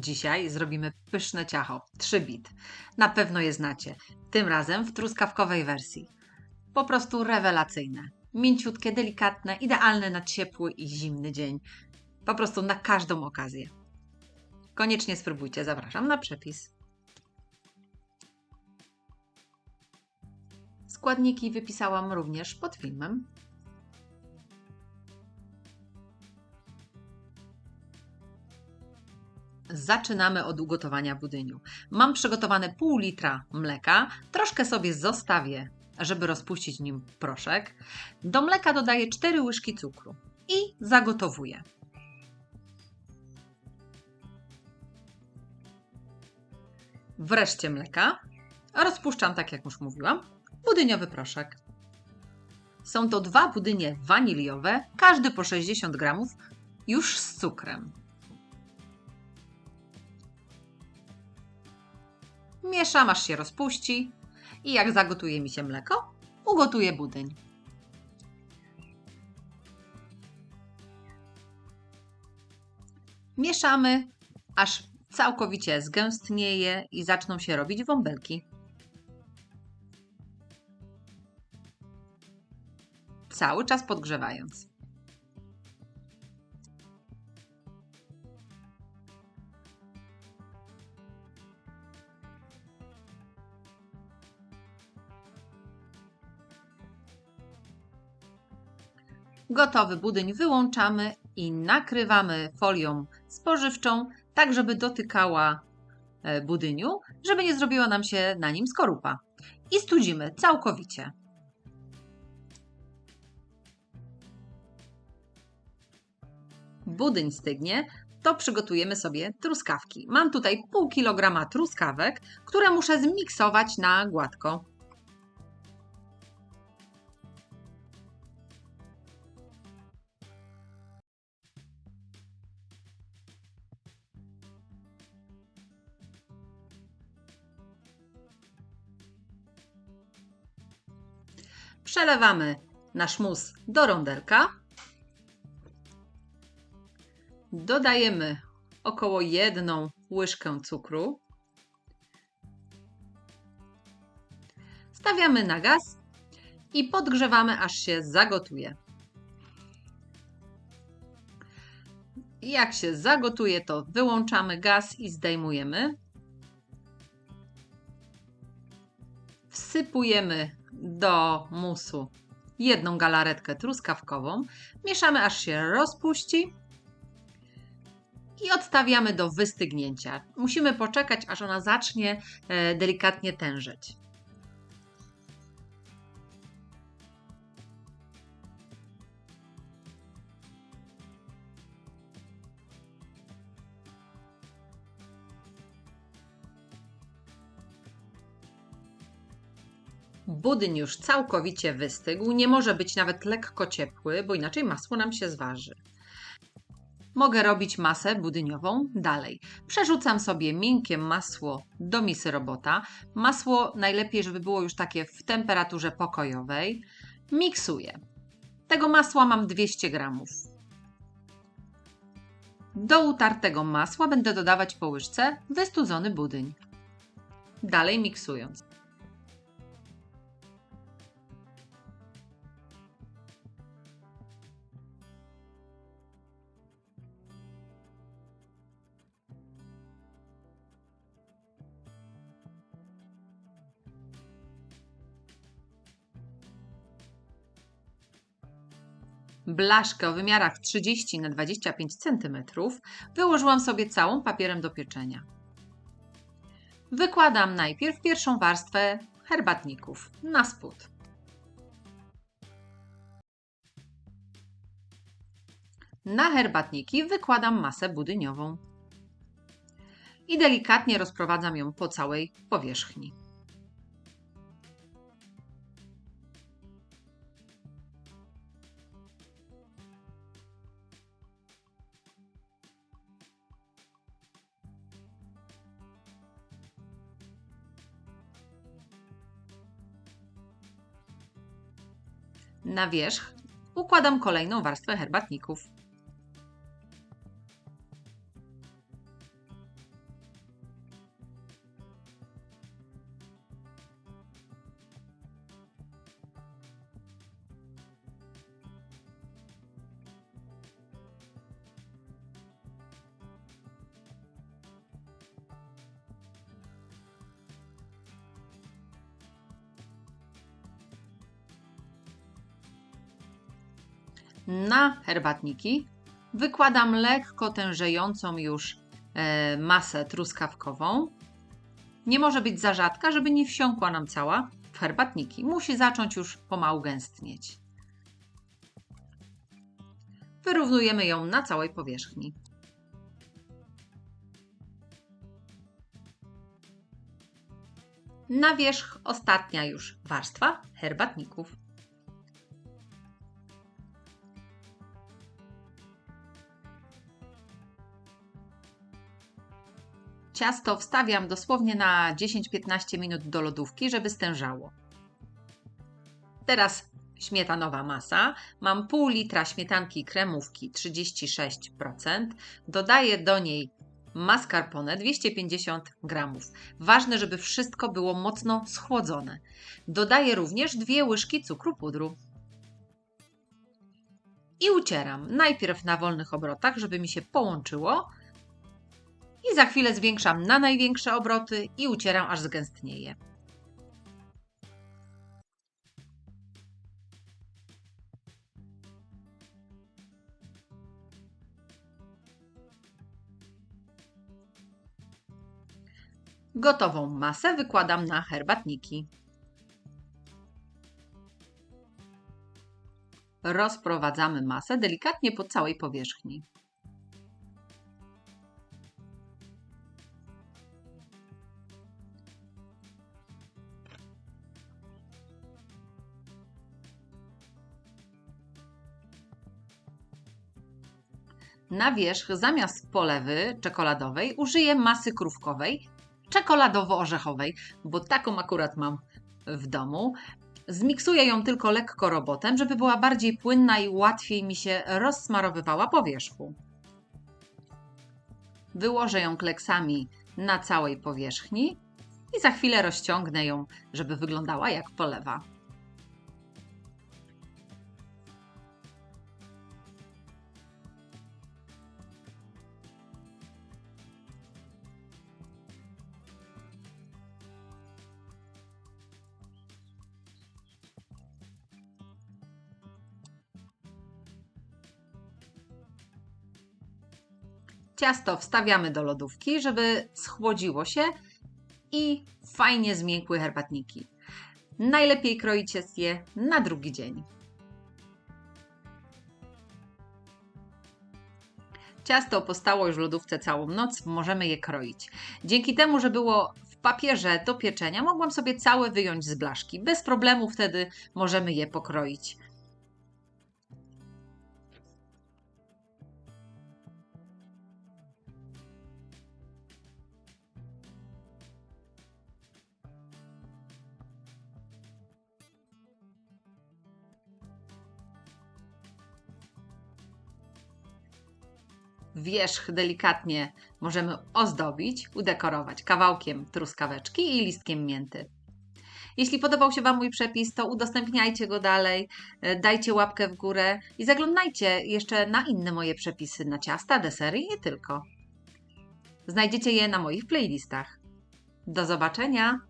Dzisiaj zrobimy pyszne ciacho, 3 bit. Na pewno je znacie. Tym razem w truskawkowej wersji. Po prostu rewelacyjne. Mięciutkie, delikatne, idealne na ciepły i zimny dzień. Po prostu na każdą okazję. Koniecznie spróbujcie, zapraszam na przepis. Składniki wypisałam również pod filmem. Zaczynamy od ugotowania budyniu. Mam przygotowane pół litra mleka, troszkę sobie zostawię, żeby rozpuścić nim proszek. Do mleka dodaję 4 łyżki cukru i zagotowuję. W reszcie mleka rozpuszczam, tak jak już mówiłam, budyniowy proszek. Są to dwa budynie waniliowe, każdy po 60 gramów, już z cukrem. Mieszam aż się rozpuści i jak zagotuje mi się mleko, ugotuję budyń. Mieszamy, aż całkowicie zgęstnieje i zaczną się robić bąbelki. Cały czas podgrzewając. Gotowy budyń wyłączamy i nakrywamy folią spożywczą, tak żeby dotykała e, budyniu, żeby nie zrobiła nam się na nim skorupa. I studzimy całkowicie. Budyń stygnie, to przygotujemy sobie truskawki. Mam tutaj pół kilograma truskawek, które muszę zmiksować na gładko. Przelewamy nasz mus do rondelka. Dodajemy około jedną łyżkę cukru. Stawiamy na gaz i podgrzewamy, aż się zagotuje. Jak się zagotuje, to wyłączamy gaz i zdejmujemy. Wsypujemy do musu jedną galaretkę truskawkową. Mieszamy aż się rozpuści i odstawiamy do wystygnięcia. Musimy poczekać, aż ona zacznie e, delikatnie tężeć. Budyń już całkowicie wystygł, nie może być nawet lekko ciepły, bo inaczej masło nam się zważy. Mogę robić masę budyniową dalej. Przerzucam sobie miękkie masło do misy robota. Masło najlepiej, żeby było już takie w temperaturze pokojowej. Miksuję. Tego masła mam 200 gramów. Do utartego masła będę dodawać po łyżce wystudzony budyń. Dalej miksując. Blaszkę o wymiarach 30 na 25 cm wyłożyłam sobie całą papierem do pieczenia. Wykładam najpierw pierwszą warstwę herbatników na spód. Na herbatniki wykładam masę budyniową i delikatnie rozprowadzam ją po całej powierzchni. Na wierzch układam kolejną warstwę herbatników. Na herbatniki wykładam lekko tężejącą już e, masę truskawkową. Nie może być za rzadka, żeby nie wsiąkła nam cała w herbatniki. Musi zacząć już pomału gęstnieć. Wyrównujemy ją na całej powierzchni. Na wierzch ostatnia już warstwa herbatników. Ciasto wstawiam dosłownie na 10-15 minut do lodówki, żeby stężało. Teraz śmietanowa masa. Mam pół litra śmietanki kremówki 36%. Dodaję do niej mascarpone 250 gramów. Ważne, żeby wszystko było mocno schłodzone. Dodaję również dwie łyżki cukru pudru. I ucieram najpierw na wolnych obrotach, żeby mi się połączyło. I za chwilę zwiększam na największe obroty i ucieram aż zgęstnieje. Gotową masę wykładam na herbatniki. Rozprowadzamy masę delikatnie po całej powierzchni. Na wierzch zamiast polewy czekoladowej użyję masy krówkowej czekoladowo-orzechowej, bo taką akurat mam w domu. Zmiksuję ją tylko lekko robotem, żeby była bardziej płynna i łatwiej mi się rozsmarowywała po wierzchu. Wyłożę ją kleksami na całej powierzchni i za chwilę rozciągnę ją, żeby wyglądała jak polewa. Ciasto wstawiamy do lodówki, żeby schłodziło się i fajnie zmiękły herbatniki. Najlepiej kroić je na drugi dzień. Ciasto postało już w lodówce całą noc, możemy je kroić. Dzięki temu, że było w papierze do pieczenia, mogłam sobie całe wyjąć z blaszki. Bez problemu wtedy możemy je pokroić. Wierzch delikatnie możemy ozdobić, udekorować kawałkiem truskaweczki i listkiem mięty. Jeśli podobał się Wam mój przepis, to udostępniajcie go dalej, e, dajcie łapkę w górę i zaglądajcie jeszcze na inne moje przepisy na ciasta, desery i nie tylko. Znajdziecie je na moich playlistach. Do zobaczenia!